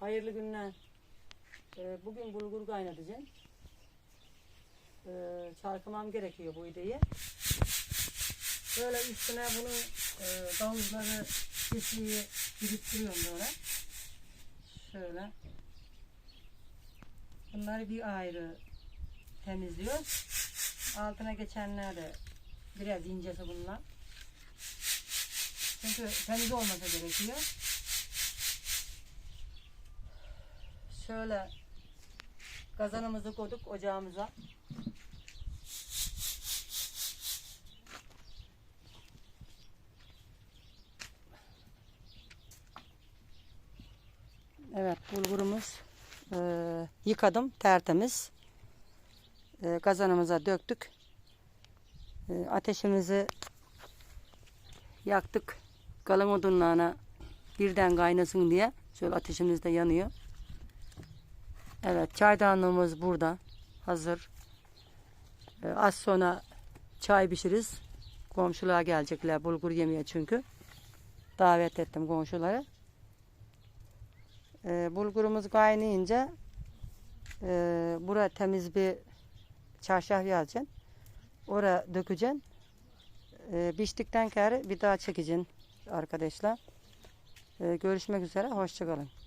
Hayırlı günler. Ee, bugün bulgur kaynatacağım. Ee, çarpmam gerekiyor bu ideyi. Böyle üstüne bunun e, davuzları, kesiyi biriktiriyorum böyle. Şöyle. Bunları bir ayrı temizliyor. Altına geçenler de biraz incesi bunlar. Çünkü temiz olması gerekiyor. Şöyle kazanımızı koyduk ocağımıza. Evet bulgurumuz eee, yıkadım tertemiz. Eee, kazanımıza döktük. Eee, ateşimizi yaktık. Kalın odunlarına birden kaynasın diye. Şöyle ateşimiz de yanıyor. Evet çaydanlığımız burada. Hazır. Ee, az sonra çay pişiririz. Komşular gelecekler bulgur yemeye çünkü. Davet ettim komşuları. Ee, bulgurumuz kaynayınca e, buraya temiz bir çarşaf yazacaksın. Oraya dökeceksin. Ee, piştikten sonra bir daha çekeceksin arkadaşlar. Ee, görüşmek üzere. Hoşçakalın.